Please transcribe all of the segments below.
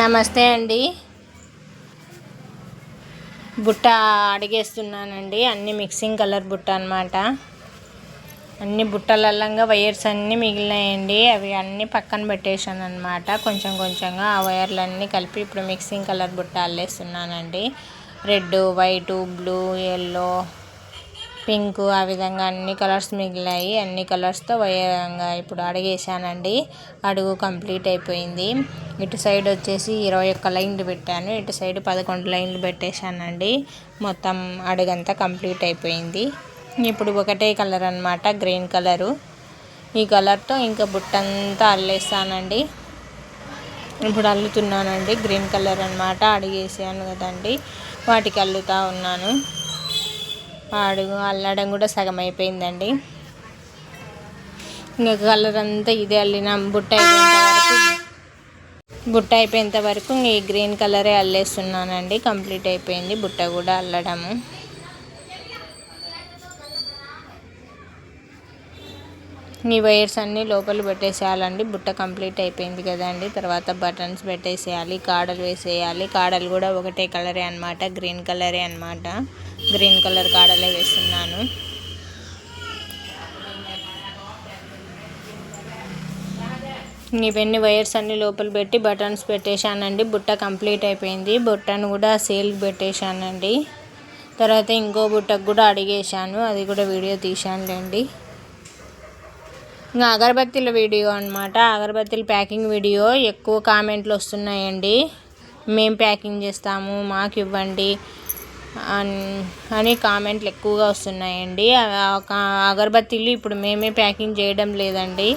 నమస్తే అండి. బుట్ట అడిగేస్తున్నానండి. అన్ని మిక్సింగ్ కలర్ బుట్ట అనమాట అన్ని బుట్టలల్లంగా వైర్స్ అన్నీ మిగిలినాయండి. అవి అన్నీ పక్కన పెట్టేశాను అనమాట కొంచెం కొంచెంగా ఆ వైర్లన్నీ కలిపి ఇప్పుడు మిక్సింగ్ కలర్ బుట్ట అల్లేస్తున్నానండి. Red white blue yellow pink ఆ విధంగా అన్ని కలర్స్ మిగిలాయి అన్ని కలర్స్తో వైరంగా ఇప్పుడు అడిగేసానండి అడుగు కంప్లీట్ అయిపోయింది. ఇటు సైడ్ వచ్చేసి ఇరవై ఒక్క లైన్లు పెట్టాను. ఇటు సైడ్ పదకొండు లైన్లు పెట్టేశానండి. మొత్తం అడుగంతా కంప్లీట్ అయిపోయింది. ఇప్పుడు ఒకటే కలర్ అనమాట గ్రీన్ కలరు. ఈ కలర్తో ఇంకా బుట్టంతా అల్లేస్తానండి. ఇప్పుడు అల్లుతున్నానండి గ్రీన్ కలర్ అనమాట అడిగేసాను కదండి. వాటికి అల్లుతా ఉన్నాను. అడుగు అల్లడం కూడా సగం అయిపోయిందండి. ఇంకా కలర్ అంతా ఇదే అల్లిన బుట్ట బుట్ట అయిపోయేంత వరకు ఈ గ్రీన్ కలరే అల్లేస్తున్నానండి. కంప్లీట్ అయిపోయింది బుట్ట కూడా అల్లడము. ఈ వైర్స్ అన్నీ లోపల పెట్టేసేయాలండి. బుట్ట కంప్లీట్ అయిపోయింది కదండి. తర్వాత బటన్స్ పెట్టేసేయాలి కాడలు వేసేయాలి. కాడలు కూడా ఒకటే కలరే అనమాట గ్రీన్ కలరే అనమాట గ్రీన్ కలర్ కాడలే వేస్తున్నాను. ఇవన్నీ వైర్స్ అన్ని లోపల పెట్టి బటన్స్ పెట్టేశానండి. బుట్ట కంప్లీట్ అయిపోయింది. బుట్టను కూడా సేల్కి పెట్టేశానండి. తర్వాత ఇంకో బుట్టకు కూడా అడిగేశాను. అది కూడా వీడియో తీశానులేండి. ఇంకా అగరబత్తీల వీడియో అనమాట అగరబత్తీల ప్యాకింగ్ వీడియో ఎక్కువ కామెంట్లు వస్తున్నాయండి. మేము ప్యాకింగ్ చేస్తాము మాకు ఇవ్వండి. అని కామెంట్లు ఎక్కువగా వస్తున్నాయండి. అగరబత్తీలు ఇప్పుడు మేమే ప్యాకింగ్ చేయడం లేదండి.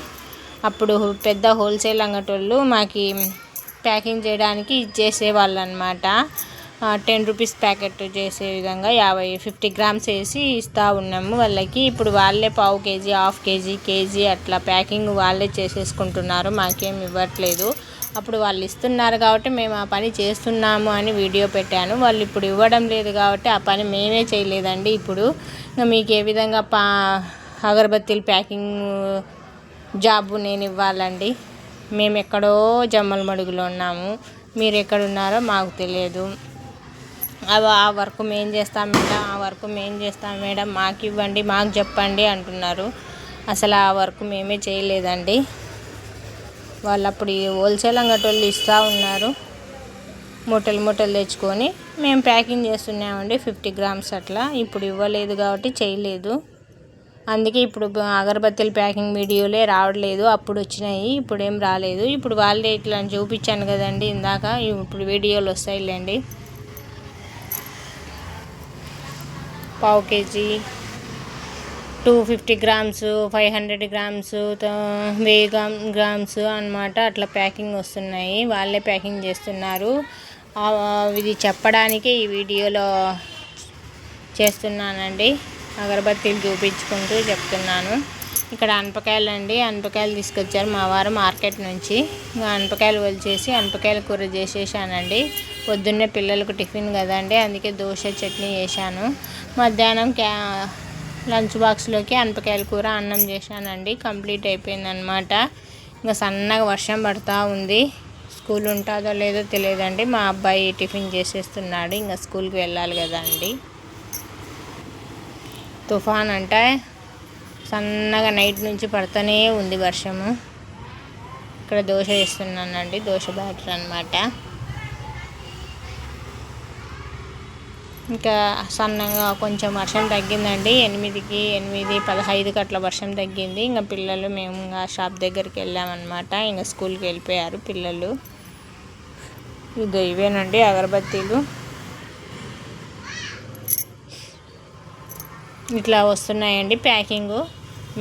అప్పుడు పెద్ద హోల్సేల్ అంగటోళ్ళు మాకు ప్యాకింగ్ చేయడానికి ఇచ్చేసేవాళ్ళు అనమాట టెన్ రూపీస్ ప్యాకెట్ చేసే విధంగా యాభై ఫిఫ్టీ గ్రామ్స్ వేసి ఇస్తూ ఉన్నాము వాళ్ళకి. ఇప్పుడు వాళ్ళే పావు కేజీ హాఫ్ కేజీ కేజీ అట్లా ప్యాకింగ్ వాళ్ళే చేసేసుకుంటున్నారు. మాకేం ఇవ్వట్లేదు. అప్పుడు వాళ్ళు ఇస్తున్నారు కాబట్టి మేము ఆ పని చేస్తున్నాము అని వీడియో పెట్టాను. వాళ్ళు ఇప్పుడు ఇవ్వడం లేదు కాబట్టి ఆ పని మేమే చేయలేదండి ఇప్పుడు. మీకు ఏ విధంగా పా అగరబత్తీలు ప్యాకింగ్ జాబు నేను ఇవ్వాలండి. మేము ఎక్కడో జమ్మల మడుగులో ఉన్నాము. మీరు ఎక్కడున్నారో మాకు తెలియదు. అవి ఆ వర్క్ మేం చేస్తాం మేడం ఆ వర్క్ మేం చేస్తాం మేడం మాకు ఇవ్వండి మాకు చెప్పండి అంటున్నారు. అసలు ఆ వర్క్ మేమే చేయలేదండి. వాళ్ళు అప్పుడు హోల్సేల్ అంగటోళ్ళు ఇస్తూ ఉన్నారు. మూటలు మూటలు తెచ్చుకొని మేము ప్యాకింగ్ చేస్తున్నామండి ఫిఫ్టీ గ్రామ్స్ అట్లా. ఇప్పుడు ఇవ్వలేదు కాబట్టి చేయలేదు. అందుకే ఇప్పుడు అగరబత్తిల ప్యాకింగ్ వీడియోలే రావట్లేదు. అప్పుడు వచ్చినాయి ఇప్పుడు ఏం రాలేదు. ఇప్పుడు వాళ్ళే ఇట్లా చూపించాను కదండి ఇందాక. ఇప్పుడు వీడియోలు వస్తాయిలేండి. పావు KG two fifty grams five hundred grams వెయ్యి గ్రామ్ గ్రామ్స్ అనమాట అట్లా ప్యాకింగ్ వస్తున్నాయి. వాళ్ళే ప్యాకింగ్ చేస్తున్నారు. ఇది చెప్పడానికి ఈ వీడియోలో చేస్తున్నానండి. అగరబత్తీలు చూపించుకుంటూ చెప్తున్నాను. ఇక్కడ అనపకాయలు అండి. అనపకాయలు తీసుకొచ్చారు మా వారు మార్కెట్ నుంచి. అనపకాయలు వలిచేసి అనపకాయల కూర చేసేసానండి. పొద్దున్నే పిల్లలకు టిఫిన్ కదండి అందుకే దోశ చట్నీ చేశాను. మధ్యాహ్నం క్యా లంచ్ బాక్స్లోకి అనపకాయల కూర అన్నం చేశానండి. కంప్లీట్ అయిపోయిందనమాట ఇంకా సన్నగా వర్షం పడుతూ ఉంది. స్కూల్ ఉంటుందో లేదో తెలియదండి. మా అబ్బాయి టిఫిన్ చేసేస్తున్నాడు. ఇంకా స్కూల్కి వెళ్ళాలి కదా అండి. తుఫాన్ అంటే సన్నగా నైట్ నుంచి పడుతూనే ఉంది వర్షము. ఇక్కడ దోశ వేస్తున్నానండి. దోశ బ్యాటర్ అనమాట ఇంకా సన్నగా కొంచెం వర్షం తగ్గిందండి. ఎనిమిదికి ఎనిమిది పదహైదుకి అట్లా వర్షం తగ్గింది. ఇంకా పిల్లలు మేము ఇంకా షాప్ దగ్గరికి వెళ్ళామన్నమాట. ఇంకా స్కూల్కి వెళ్ళిపోయారు పిల్లలు. ఇది ఇవేనండి అగరబత్తీలు. ఇట్లా వస్తున్నాయండి ప్యాకింగ్.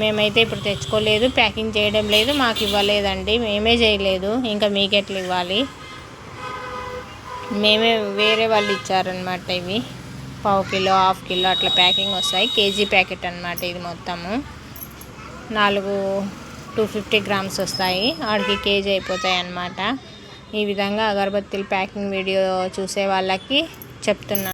మేమైతే ఇప్పుడు తెచ్చుకోలేదు ప్యాకింగ్ చేయడం లేదు మాకు ఇవ్వలేదండి. మేమే చేయలేదు ఇంకా మీకెట్లు ఇవ్వాలి? మేమే వేరే వాళ్ళు ఇచ్చారనమాట ఇవి. పావు కిలో హాఫ్ కిలో అట్లా ప్యాకింగ్ వస్తాయి. కేజీ ప్యాకెట్ అనమాట ఇది మొత్తము. నాలుగు టూ ఫిఫ్టీ గ్రామ్స్ వస్తాయి. ఆడికి కేజీ అయిపోతాయి అన్నమాట. ఈ విధంగా అగరబత్తీలు ప్యాకింగ్ వీడియో చూసే వాళ్ళకి చెప్తున్నాను